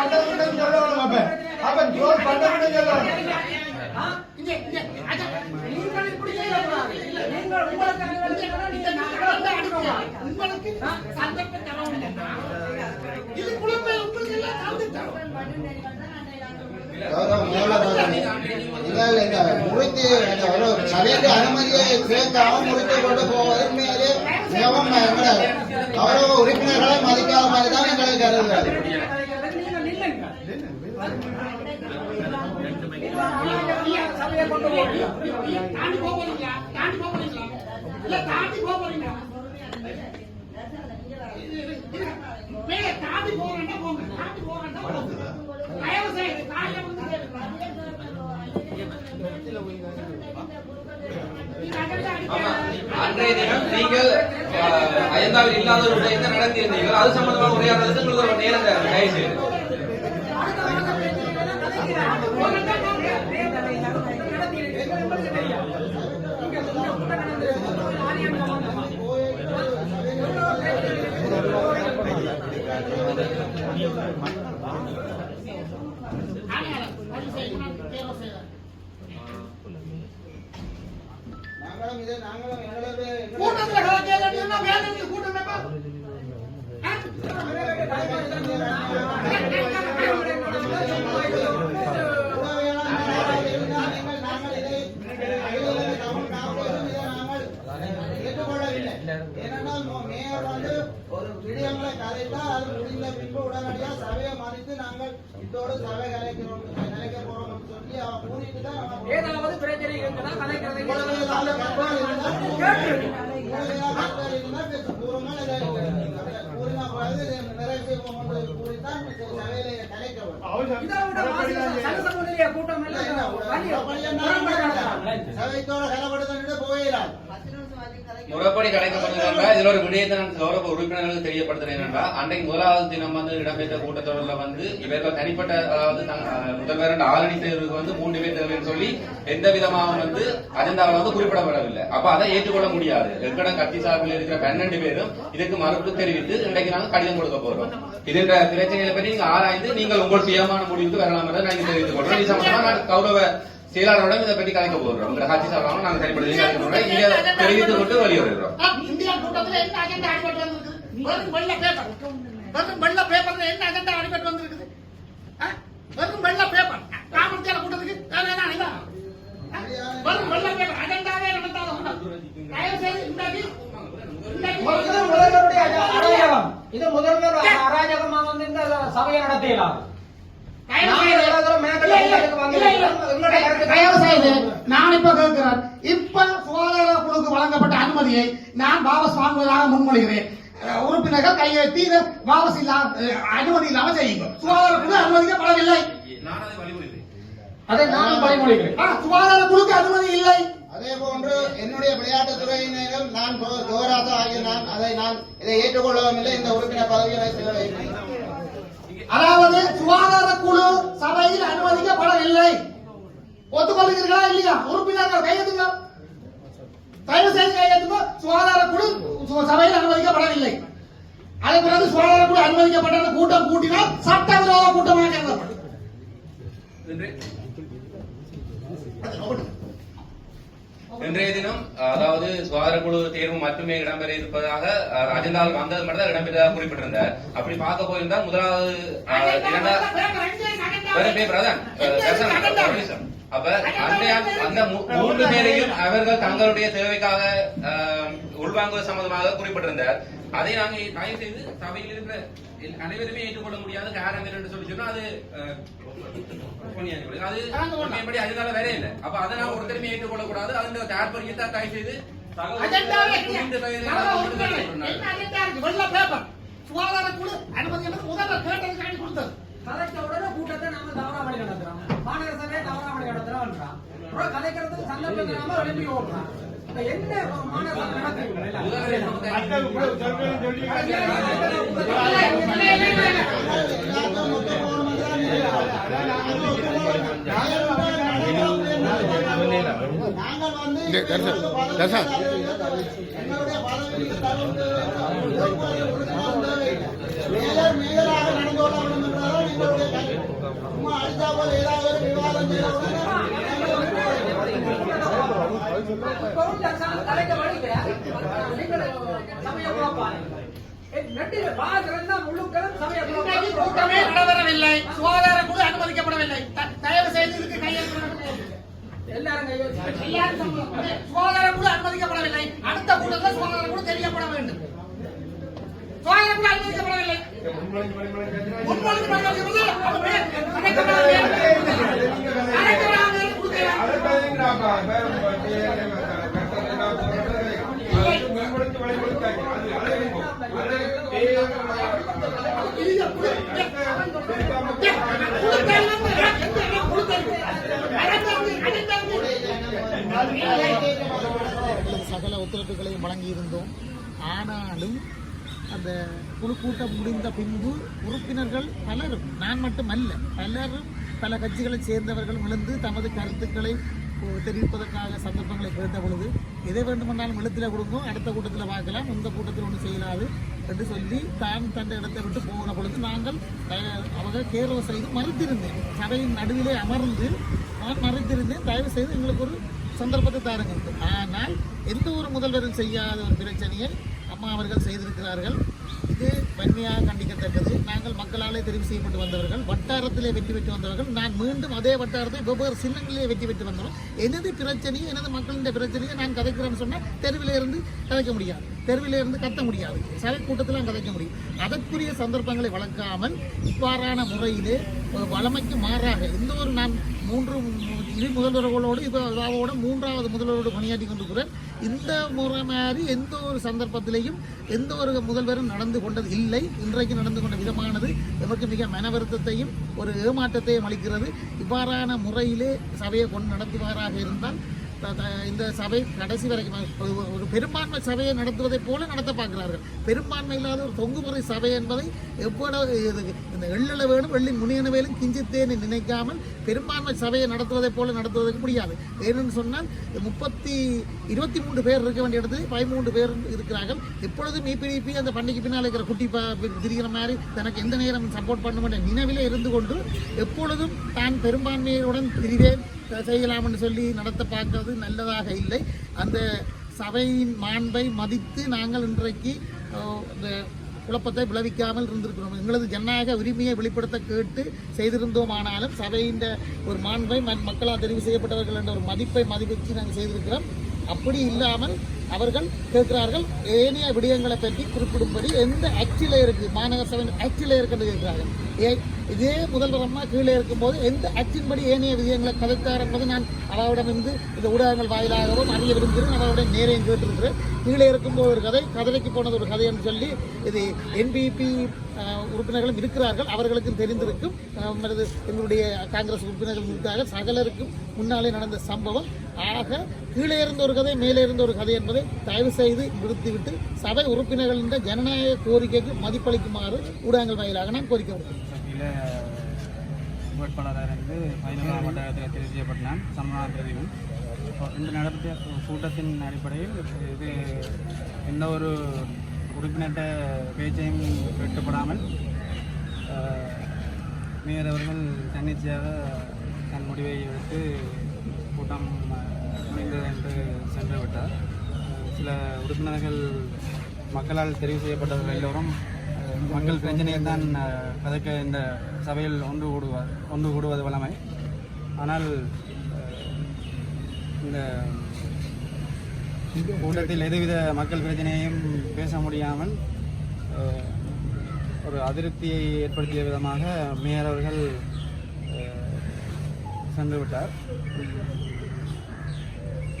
பண்ண சொல்லணும் அப்ப. அப்ப ஜோர் பண்ண சொல்லணும். நீங்கள் இப்படி செய்யக்கூடாது. இல்ல, நீங்கள் உங்களுக்கு. உங்களுக்கு சந்தர்ப்பம் தரோம் இல்லைன்னா, இது குழந்தை உங்களுக்கு எல்லாம் சபைக்கு அனுமதியை கேட்காம கொண்டு மிகவும் எங்களை கௌரவ உறுப்பினர்களை மதிக்காத மாதிரி தான் எங்களுக்கு கருதுகிறது அன்றைய தினம் நீங்கள் அயந்தாவில் இல்லாத ஒரு என்ன நடத்தியிருந்தீர்கள்? அது சம்பந்தமான உரையாடுறதுக்கு உங்களுக்கு ஒரு நேரம் தேவை. தயவு நாங்களும் இதை நாங்களும் ஏதாவது பிரச்சனை இருக்குன்னா கலைக்கிறதை கூட்டம் எல்லாம் முறைப்படி கலைக்கப்படுகிறதா? இதுல ஒரு விடயத்தை நான் கௌரவ உறுப்பினர்களுக்கு தெரியப்படுத்துறேன் என்றால் அன்றைக்கு முதலாவது தினம் வந்து இடம்பெற்ற கூட்டத்தொடர்ல வந்து இவர்கள் தனிப்பட்ட அதாவது முதல்வர் என்ற தேர்வுக்கு வந்து மூன்று பேர் தேர்வுன்னு சொல்லி எந்த விதமாக வந்து அஜெண்டாவில் வந்து குறிப்பிடப்படவில்லை. அப்ப அதை ஏற்றுக்கொள்ள முடியாது. எங்கட கட்சி சார்பில் இருக்கிற பன்னெண்டு பேரும் இதுக்கு மறுப்பு தெரிவித்து இன்றைக்கு நாங்கள் கடிதம் கொடுக்க போறோம். இதுன்ற பிரச்சனைகளை பற்றி நீங்க ஆராய்ந்து நீங்கள் உங்கள் சுயமான முடிவுக்கு வரலாம் என்று நாங்கள் தெரிவித்துக் கொள்றோம். இது சம்பந்தமா நான் கௌரவ செயலாளரோட இதை பற்றி கலைக்க போகிறோம் உங்க கட்சி சார்பாக நாங்கள் தனிப்படுத்தி கலைக்க தெரிவித்துக் கொண்டு வெளியிடுறோம் ஆ, இந்தியா கூட்டத்துல என்ன அஜெண்டா அடிபட்டு வந்திருக்குது வெறும் வெள்ள பேப்பர் வெறும் வெள்ள பேப்பர்ல என்ன அஜெண்டா அடிபட்டு வந்திருக்குது? வெறும் வெள்ள பேப்பர் ராமத்தியால கூட்டத்துக்கு வேற என்ன? ஆ? வெறும் வெள்ள பேப்பர் அஜெண்டாவே நடத்தாத கூட்டம் தயவு செய்து முதல்வருடைய அர- அராஜகம். இது முதல்வர் அராஜகமா வந்து இந்த சபையை நடத்தியலாம் தயவு செய்து- நான் இப்ப கேட்கிறேன் இப்ப சுகாதார குழுக்கு வழங்கப்பட்ட அனுமதியை நான் வாபஸ் வாங்குவதாக முன்மொழிகிறேன். உறுப்பினர்கள் கையெழுத்தி வாபஸ் இல்லா அஹ், அனுமதி இல்லாம செய்யுங்க. சுகாதார குழு அனுமதிக்கப்படவில்லை அதை வழிமொழிகிறேன். நான் பரிமொழிகிறேன் ஆ, சுகாதார குழுக்கு அனுமதி இல்லை. அதே போன்று என்னுடைய விளையாட்டுத் துறையினரும் நான் கோராசா ஆகிய நான் அதை நான் இதை ஏற்றுக்கொள்ளவும் இல்லை. இந்த உறுப்பினர் பதவியை அதாவது சுகாதார குழு சபையில் அனுமதிக்கப்படவில்லை ஒத்துக்கொள்கிறீர்களா இல்லையா உறுப்பினர்கள் கையெழுத்துங்க தயவு செய்து கையெழுத்துங்க சுகாதார குழு சபையில் அனுமதிக்கப்படவில்லை அதே பிறகு சுகாதார குழு அனுமதிக்கப்பட்ட கூட்டம் கூட்டினால் சட்டவிரோத கூட்டமாக கருதப்படும் இன்றைய தினம் அதாவது சுகாதார குழு தேர்வு மட்டுமே இடம்பெற இருப்பதாக அஜெண்டாவில் வந்தது மட்டும் தான் இடம்பெற்றதாக குறிப்பிட்டிருந்தார் அப்படி பார்க்க போயிருந்தால் முதலாவது இரண்டாவது வேற அப்ப அந்த மூன்று பேரையும் அவர்கள் தங்களுடைய தேவைக்காக உள்வாங்குவது சம்பந்தமாக குறிப்பிட்டிருந்தார். அதை நாங்கள் தயவு செய்து சபையில் இருக்கிற அனைவருமே ஏற்றுக்கொள்ள முடியாத காரணம் என்று சொல்லி சொன்னா அது அது அதனால வேற இல்லை. அப்ப அதை நான் ஒருத்தருமே ஏற்றுக்கொள்ள கூடாது அந்த தாற்பயத்தை தயவு செய்து சுகாதார குழு அனுமதி என்பது முதல்வர் கேட்டதுக்காண்டி கொடுத்தது. உடனே கூட்டத்தை கலைக்கிறதுக்கு சந்தர்ப்பம் எழுப்பி என்ன நடந்து கொள்ள வேண்டும் ஏதாவது விவாதம் கூட்டமே நடைபெறவில்லை சுகாதார குழு அனுமதிக்கப்படவில்லை தயவு செய்து இதுக்கு கையெழுத்து சுகாதார குழு அனுமதிக்கப்படவில்லை. அடுத்த கூட்டத்தில் சுகாதார குழு தெரியப்பட வேண்டும். சுகாதார குழு அனுமதிக்கப்படவில்லை முன்மொழிந்து பண்ணப்படுகிறது. அதுவே அனைத்து அனைத்து நாடுகளும் கொடுக்கலாம். இது குழு. குழு தேர்வு எந்த இடம் குழு தேர்வு? அனைத்து அனைத்து எங்களுக்கு சகல இருந்தோம். வழங்கியிருந்தோம் ஆனாலும் அந்த குழு கூட்டம் முடிந்த பின்பு உறுப்பினர்கள் பலரும் நான் மட்டுமல்ல பலரும் பல கட்சிகளைச் சேர்ந்தவர்களும் எழுந்து தமது கருத்துக்களை தெரிவிப்பதற்காக சந்தர்ப்பங்களை கேட்ட பொழுது எதை வேண்டுமென்றாலும் எழுத்தில் கொடுக்கும் அடுத்த கூட்டத்தில் பார்க்கலாம் இந்த கூட்டத்தில் ஒன்றும் செய்யலாது என்று சொல்லி தான் தந்த இடத்தை விட்டு போன பொழுது நாங்கள் அஹ், அவங்க கேரள செய்து மறுத்திருந்தேன். சபையின் நடுவிலே அமர்ந்து நான் மறுத்திருந்தேன். தயவு செய்து எங்களுக்கு ஒரு சந்தர்ப்பத்தை தாருங்கிறது ஆனால் எந்த ஒரு முதல்வரும் செய்யாத ஒரு பிரச்சனையை அம்மா அவர்கள் செய்திருக்கிறார்கள். இது வன்மையாக கண்டிக்கத்தக்கது. நாங்கள் மக்களாலே தெரிவு செய்யப்பட்டு வந்தவர்கள் வட்டாரத்திலே வெற்றி பெற்று வந்தவர்கள். நான் மீண்டும் அதே வட்டாரத்தை வெவ்வேறு சின்னங்களிலே வெற்றி பெற்று வந்தவர்கள் எனது பிரச்சனையும் எனது மக்களின் பிரச்சனையை நான் கதைக்கிறேன்னு சொன்னால் தெருவிலே இருந்து கதைக்க முடியாது. தெருவிலே இருந்து கத்த முடியாது. சபை கூட்டத்தில் கதைக்க முடியும். அதற்குரிய சந்தர்ப்பங்களை வளர்க்காமல் இவ்வாறான முறையிலே வளமைக்கு மாறாக எந்த ஒரு நான் மூன்று இனி முதல்வர்களோடு இப்போ அதாவோட மூன்றாவது முதல்வரோடு பணியாற்றி கொண்டிருக்கிறேன். இந்த முறை மாதிரி எந்த ஒரு சந்தர்ப்பத்திலையும் எந்த ஒரு முதல்வரும் நடந்து கொண்டது இல்லை. இன்றைக்கு நடந்து கொண்ட விதமானது எமக்கு மிக மன வருத்தத்தையும் ஒரு ஏமாற்றத்தையும் அளிக்கிறது. இவ்வாறான முறையிலே சபையை கொண்டு நடத்துவாராக இருந்தால் இந்த சபை கடைசி வரைக்கும் ஒரு- பெரும்பான்மை சபையை நடத்துவதைப் போல நடத்த பார்க்கிறார்கள். பெரும்பான்மை இல்லாத ஒரு தொங்குமுறை சபை என்பதை எவ்வளவு இது- இந்த எள்ளல வேணும் வெள்ளி முனியனவேலும் கிஞ்சித்தேன் கிஞ்சித்தேன்னு நினைக்காமல் பெரும்பான்மை சபையை நடத்துவதைப் போல நடத்துவதற்கு முடியாது. ஏன்னு சொன்னால் முப்பத்தி இருபத்தி மூன்று பேர் இருக்க வேண்டிய இடத்துல பதிமூன்று பேர் இருக்கிறார்கள். எப்பொழுதும் இபிடிபி அந்த பண்டிகை பின்னால் இருக்கிற குட்டி பா திரிகிற மாதிரி தனக்கு எந்த நேரம் சப்போர்ட் பண்ண மாட்டேன் நினைவிலே இருந்து கொண்டு எப்பொழுதும் தான் பெரும்பான்மையுடன் திரிவேன். செய்யலாம் என்று சொல்லி நடத்த பார்க்கறது நல்லதாக இல்லை. அந்த சபையின் மாண்பை மதித்து நாங்கள் இன்றைக்கு இந்த குழப்பத்தை விளைவிக்காமல் இருந்திருக்கிறோம். எங்களது ஜனநாயக உரிமையை வெளிப்படுத்த கேட்டு செய்திருந்தோமானாலும் சபையின் ஒரு மாண்பை மக்களால் தெரிவு செய்யப்பட்டவர்கள் என்ற ஒரு மதிப்பை மதிப்பிச்சு நாங்கள் செய்திருக்கிறோம். அப்படி இல்லாமல் அவர்கள் கேட்கிறார்கள் ஏனைய விடயங்களை பற்றி குறிப்பிடும்படி எந்த ஆக்டில் இருக்கு மாநகர சபையின் ஆக்டில் இருக்குன்னு கேட்கிறார்கள். ஏ இதே முதல்வர் அம்மா கீழே இருக்கும்போது எந்த ஆக்டின்படி ஏனைய விடயங்களை கதைத்தார் என்பது நான் அவரிடமிருந்து இந்த ஊடகங்கள் வாயிலாகவும் அறிய விரும்புகிறேன். அவருடைய நேரையும் கேட்டிருக்கிறேன் கீழே இருக்கும்போது ஒரு கதை கதலைக்கு போனது ஒரு கதை என்று சொல்லி இது என்பிபி உறுப்பினர்களும் இருக்கிறார்கள். அவர்களுக்கும் தெரிந்திருக்கும். எங்களுடைய காங்கிரஸ் உறுப்பினர்கள் இருக்கிறார்கள். சகலருக்கும் முன்னாலே நடந்த சம்பவம். ஆக கீழே இருந்த ஒரு கதை மேலே இருந்த ஒரு கதை என்பதை தயவு செய்து நிறுத்திவிட்டு சபை உறுப்பினர்களின் ஜனநாயக கோரிக்கைக்கு மதிப்பளிக்குமாறு ஊடகங்கள் வாயிலாக நான் கோரிக்கை விடுக்கிறேன். வேட்பாளராக இருந்து பதினோராம் மண்டலத்தில் தெரிவிக்கப்பட்டான் சமநாத பிரதீபன். இந்த நடத்திய கூட்டத்தின் அடிப்படையில் இது எந்த ஒரு உறுப்பினர்கிட்ட பேச்சையும் வெட்டுப்படாமல் மேயர் அவர்கள் தன்னிச்சையாக தன் முடிவை எடுத்து கூட்டம் அஹ், என்று சென்று விட்டார் சில உறுப்பினர்கள் மக்களால் தெரிவு செய்யப்பட்டவர்கள் எல்லோரும் மக்கள் பிரச்சனையை தான் கதைக்க இந்த சபையில் ஒன்று கூடுவார் ஒன்று கூடுவது வளமை ஆனால் இந்த கூட்டத்தில் எதுவித மக்கள் பிரச்சனையையும் பேச முடியாமல் ஒரு அதிருப்தியை ஏற்படுத்திய விதமாக மேயர் அவர்கள் சென்று விட்டார்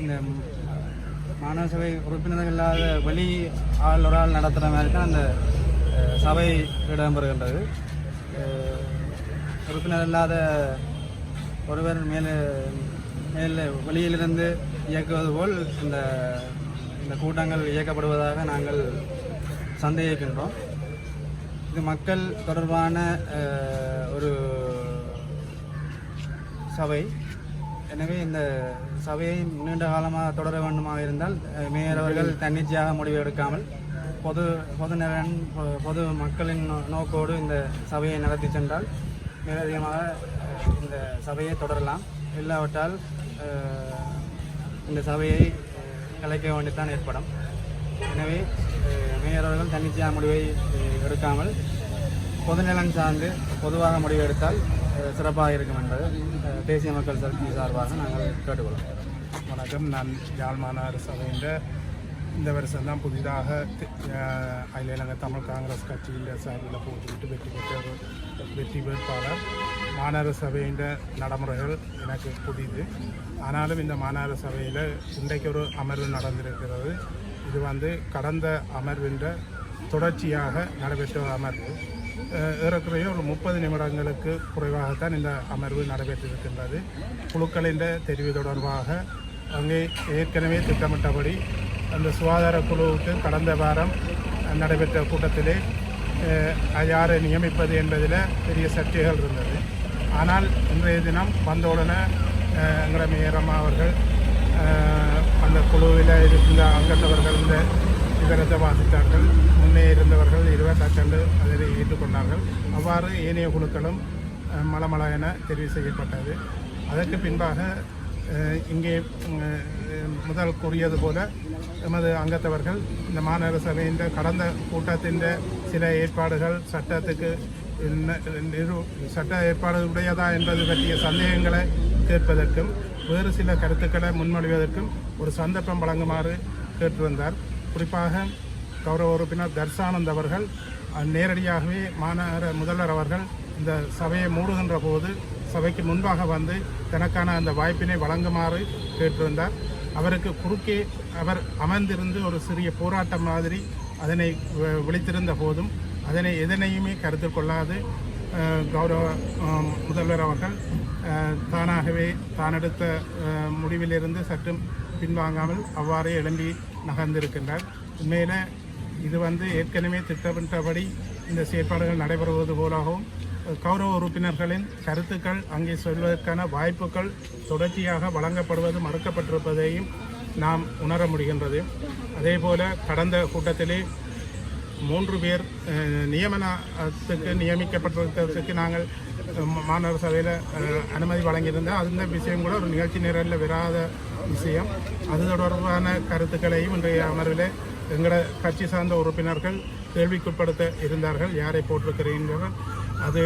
இந்த மாநகர சபை உறுப்பினர்கள் இல்லாத வெளி ஆள் ஒரு ஆள் நடத்துகிற மாதிரி தான் அந்த சபை இடம்பெறுகின்றது. உறுப்பினர் இல்லாத ஒருவர் மேலே மேலே வெளியிலிருந்து இயக்குவது போல் இந்த இந்த கூட்டங்கள் இயக்கப்படுவதாக நாங்கள் சந்தேகிக்கின்றோம். இது மக்கள் தொடர்பான ஒரு சபை. எனவே இந்த சபையை நீண்ட காலமாக தொடர வேண்டுமாக இருந்தால் மேயர் அவர்கள் தன்னிச்சையாக முடிவு எடுக்காமல் பொது பொது நலன் பொ- பொது மக்களின் நோ- நோக்கோடு இந்த சபையை நடத்தி சென்றால் மேலதிகமாக இந்த சபையை தொடரலாம். இல்லாவிட்டால் இந்த சபையை கலைக்க வேண்டியதான் ஏற்படும். எனவே மேயர் அவர்கள் தன்னிச்சையான முடிவை எடுக்காமல் பொதுநலன் சார்ந்து பொதுவாக முடிவு எடுத்தால் சிறப்பாக இருக்கும் என்று தேசிய மக்கள் சக்தி சார்பாக நாங்கள் கேட்டுக்கொள்கிறோம். வணக்கம் நான் யாழ் மாநகர சபையின் இந்த வருஷம் தான் புதிதாக தி- நாங்கள் அகில இலங்கை தமிழ் காங்கிரஸ் கட்சியில் சார்பில் போட்டியிட்டு வெற்றி பெற்ற ஒரு வெற்றி வேட்பாளர் மாநகர சபையின் நடைமுறைகள் எனக்கு புதிது. ஆனாலும் இந்த மாநகர சபையில் இன்றைக்கு ஒரு அமர்வு நடந்திருக்கிறது. இது வந்து கடந்த அமர்வின்ற தொடர்ச்சியாக நடைபெற்ற அமர்வு. ஏறக்குறைய ஒரு முப்பது நிமிடங்களுக்கு குறைவாகத்தான் இந்த அமர்வு நடைபெற்றிருக்கின்றது. குழுக்களின் தெரிவு தொடர்பாக அங்கே ஏற்கனவே திட்டமிட்டபடி அந்த சுகாதார குழுவுக்கு கடந்த வாரம் நடைபெற்ற கூட்டத்திலே யாரை நியமிப்பது என்பதில் பெரிய சர்ச்சைகள் இருந்தது. ஆனால் இன்றைய தினம் வந்தவுடனே அஹ், எங்களோட மேயரம்மா அவர்கள் அந்த குழுவில் இருந்த அங்கத்தவர்கள் இந்த விவரத்தை வாசித்தார்கள் முன்னே இருந்தவர்கள் இருவர் தக்கண்டு அதில் ஏற்றுக்கொண்டார்கள் அவ்வாறு ஏனைய குழுக்களும் அஹ், மலமள என தெரிவு செய்யப்பட்டது. அதற்கு பின்பாக இங்கே முதல் கூறியது போல எமது அங்கத்தவர்கள் இந்த மாநகர சபையின் கடந்த கூட்டத்தின் சில ஏற்பாடுகள் சட்டத்துக்கு என்ன- சட்ட ஏற்பாடு உடையதா என்பது பற்றிய சந்தேகங்களை கேட்பதற்கும் வேறு சில கருத்துக்களை முன்மொழிவதற்கும் ஒரு சந்தர்ப்பம் வழங்குமாறு கேட்டு வந்தார். குறிப்பாக கௌரவ உறுப்பினர் தர்சானந்த் அவர்கள் நேரடியாகவே மாநகர முதல்வர் அவர்கள் இந்த சபையை மூடுகின்ற போது சபைக்கு முன்பாக வந்து தனக்கான அந்த வாய்ப்பினை வழங்குமாறு கேட்டிருந்தார். அவருக்கு குறுக்கே அவர் அமர்ந்திருந்து ஒரு சிறிய போராட்டம் மாதிரி அதனை விழித்திருந்த போதும் அதனை எதனையுமே கருத்தில் கொள்ளாது கௌரவ முதல்வர் அவர்கள் தானாகவே தான் எடுத்த முடிவிலிருந்து சற்றும் பின்வாங்காமல் அவ்வாறே எழும்பி நகர்ந்திருக்கின்றார் உண்மையில இது வந்து ஏற்கனவே திட்டமிட்டபடி இந்த செயற்பாடுகள் நடைபெறுவது போலாகவும் கௌரவ உறுப்பினர்களின் கருத்துக்கள் அங்கே சொல்வதற்கான வாய்ப்புகள் தொடர்ச்சியாக வழங்கப்படுவது மறுக்கப்பட்டிருப்பதையும் நாம் உணர முடிகின்றது. அதேபோல கடந்த கூட்டத்திலே மூன்று பேர் நியமனத்துக்கு நியமிக்கப்பட்டிருக்கிறதுக்கு நாங்கள் மாநகர சபையில் அனுமதி வழங்கியிருந்தேன். அந்த விஷயம் கூட ஒரு நிகழ்ச்சி நிரலில் வராத விஷயம். அது தொடர்பான கருத்துக்களையும் இன்றைய அமர்வில் எங்களோட கட்சி சார்ந்த உறுப்பினர்கள் கேள்விக்குட்படுத்த இருந்தார்கள். யாரை போட்டிருக்கிறீர்கள்? அது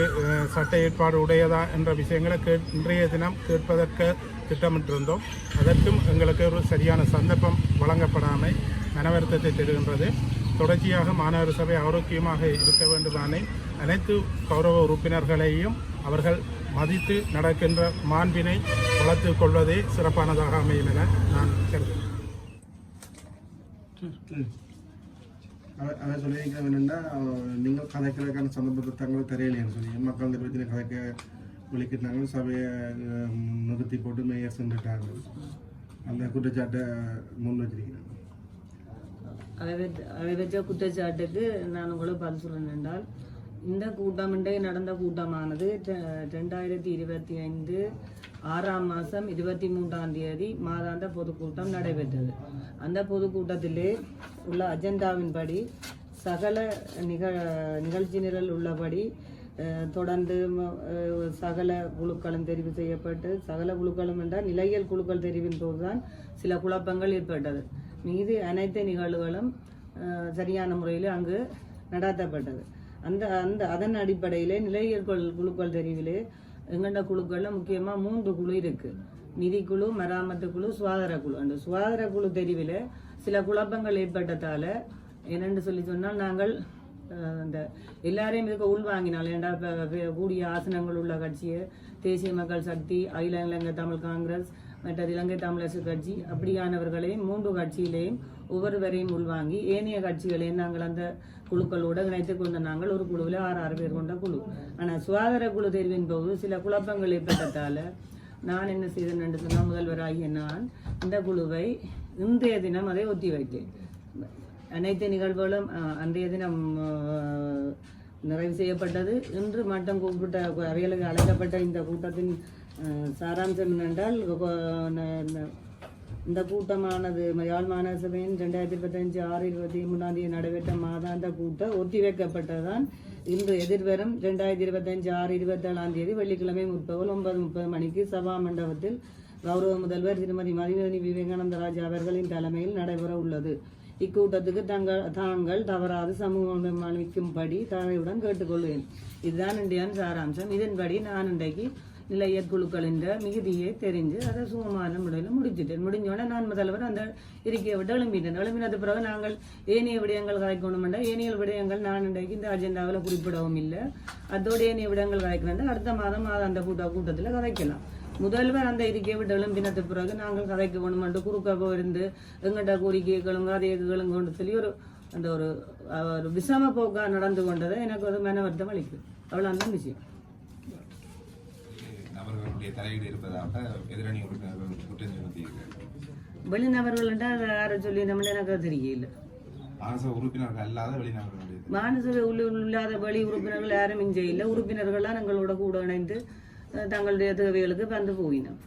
சட்ட ஏற்பாடு உடையதா என்ற விஷயங்களை கே இன்றைய தினம் கேட்பதற்கு திட்டமிட்டிருந்தோம். அதற்கும் எங்களுக்கு ஒரு சரியான சந்தர்ப்பம் வழங்கப்படாமை மனவருத்தத்தை தருகின்றது. தொடர்ச்சியாக மாநகர சபை ஆரோக்கியமாக இருக்க வேண்டுமானே அனைத்து கௌரவ உறுப்பினர்களையும் அவர்கள் மதித்து நடக்கின்ற மாண்பினை வளர்த்துக் கொள்வதே சிறப்பானதாக அமையும் என நான் கருதுகிறேன். அவ- அவன் சொல்லியிருக்கிறது என்னென்னா நீங்கள் கதைக்கிறதுக்கான சந்தர்ப்பத்தை தங்களை தெரியலைன்னு சொல்லி மக்கள் இந்த பிரச்சனை கதைக்க விളിக்கிட்டாங்க சபையை நிறுத்தி போட்டு மேயர் சென்றுட்டாங்க. அந்த குற்றச்சாட்டை முன் வச்சிருக்கிறேன். அதை வச்ச- அதை வச்ச குற்றச்சாட்டுக்கு நான் உங்களுக்கு பதில் சொல்றேன் என்றால் இந்த கூட்டம் இன்றைய நடந்த கூட்டமானது ரெண்டாயிரத்தி இருபத்தி ஐந்து ஆறாம் மாதம் இருபத்தி மூன்றாம் தேதி மாதாந்த பொதுக்கூட்டம் நடைபெற்றது. அந்த பொதுக்கூட்டத்திலே உள்ள அஜெண்டாவின்படி சகல நிக நிகழ்ச்சி நிரல் உள்ளபடி தொடர்ந்து சகல குழுக்களும் தெரிவு செய்யப்பட்டு சகல குழுக்களும் என்றால் நிலையியல் குழுக்கள் தெரிவின் போதுதான் சில குழப்பங்கள் ஏற்பட்டது. மீது அனைத்து நிகழ்வுகளும் சரியான முறையில் அங்கு நடாத்தப்பட்டது. அந்த அந்த அதன் அடிப்படையிலே நிலையியல் குழுக்கள் தெரிவிலே எங்கண்ட குழுக்களில் முக்கியமாக மூன்று குழு இருக்குது நிதிக்குழு மராமத்து குழு சுகாதார குழு. அந்த சுகாதார குழு தெரிவில் சில குழப்பங்கள் ஏற்பட்டதால் என்னென்று சொல்லி சொன்னால் நாங்கள் அந்த இந்த எல்லாரையும் இதுக்கு உள்வாங்கினால் ஏண்டா கூடிய ஆசனங்கள் உள்ள கட்சியை தேசிய மக்கள் சக்தி அகில இலங்கை தமிழ் காங்கிரஸ் மற்றது இலங்கை தமிழரசு கட்சி அப்படியானவர்களையும் மூன்று கட்சியிலேயும் ஒவ்வொருவரையும் உள்வாங்கி ஏனைய கட்சிகளையும் நாங்கள் அந்த குழுக்களோடு இணைத்து கொண்ட நாங்கள் ஒரு குழுவில் ஆறு ஆறு பேர் கொண்ட குழு. ஆனால் சுகாதார குழு தேர்வின் போது சில குழப்பங்கள் ஏற்பட்டதால் நான் என்ன செய்தேன் என்று சொன்னால் முதல்வராகிய நான் இந்த குழுவை இன்றைய தினம் அதை ஒத்தி வைத்தேன் அனைத்து நிகழ்வுகளும் அன்றைய தினம் நிறைவு செய்யப்பட்டது. இன்று மட்டும் கூப்பிட்ட அவைகளுக்கு அழைக்கப்பட்ட இந்த கூட்டத்தின் சாராம்சம் என்னென்றால் இந்த கூட்டமானது யாழ் மாநகர சபையின் ரெண்டாயிரத்தி இருபத்தஞ்சு ஆறு இருபத்தி மூணாம் தேதி நடைபெற்ற மாதாந்த கூட்டம் ஒத்திவைக்கப்பட்டதான் இன்று எதிர்வரும் ரெண்டாயிரத்தி இருபத்தஞ்சு ஆறு இருபத்தேழாம் தேதி வெள்ளிக்கிழமை முற்பகல் ஒன்பது முப்பது மணிக்கு சபா மண்டபத்தில் கௌரவ முதல்வர் திருமதி மதிவேணி விவேகானந்த ராஜா அவர்களின் தலைமையில் நடைபெற உள்ளது. இக்கூட்டத்துக்கு தங்கள் தாங்கள் தவறாது சமூகம் அளிக்கும்படி தலையுடன் கேட்டுக்கொள்வேன். இதுதான் இன்றைய சாராம்சம். இதன்படி நான் இன்றைக்கு நிலையற் குழுக்களின் மிகுதியை தெரிஞ்சு அதை சுகமான முறையில் முடிச்சிட்டேன் முடிஞ்சோடனே நான் முதல்வர் அந்த இருக்கையை விட்டு எழும்பிட்டேன் எழும்பினது பிறகு நாங்கள் ஏனைய விடயங்கள் கலைக்கணுமெண்டா ஏனைய விடயங்கள் நான் இன்றைக்கு இந்த அஜெண்டாவில் குறிப்பிடவும் இல்லை. அதோட ஏனைய விடயங்கள் கலைக்கணும் அடுத்த மாதம் அது அந்த கூட்ட கூட்டத்தில் கதைக்கலாம். முதல்வர் அந்த இருக்கையை விட்டு எழும்பினது பிறகு நாங்கள் கதைக்க வேணுமென்று குறுக்க போயிருந்து எங்கிட்ட கோரிக்கைகளும் காரியங்களும் கொண்டு சொல்லி ஒரு அந்த ஒரு ஒரு விஷம போக்காக நடந்து கொண்டதை எனக்கு ஒரு மன வருத்தம் அளிக்கும் அவ்வளோ அந்த விஷயம். நபர்களுடைய தலையீடு இருப்பதாக எதிரணி உறுப்பினர்கள் குற்றம் சுமத்தியிருக்கிறார்கள். வெளிநபர்கள் என்றால் யாரை சொல்லி நம்மள எனக்கு தெரியல. மானச உறுப்பினர்கள் அல்லாத வெளிநபர்களுடைய உள்ள இல்லாத வெளி உறுப்பினர்கள் யாரும் இங்கே இல்லை. உறுப்பினர்கள்லாம் எங்களோட கூட இணைந்து தங்களுடைய தேவைகளுக்கு வந்து போயினோம்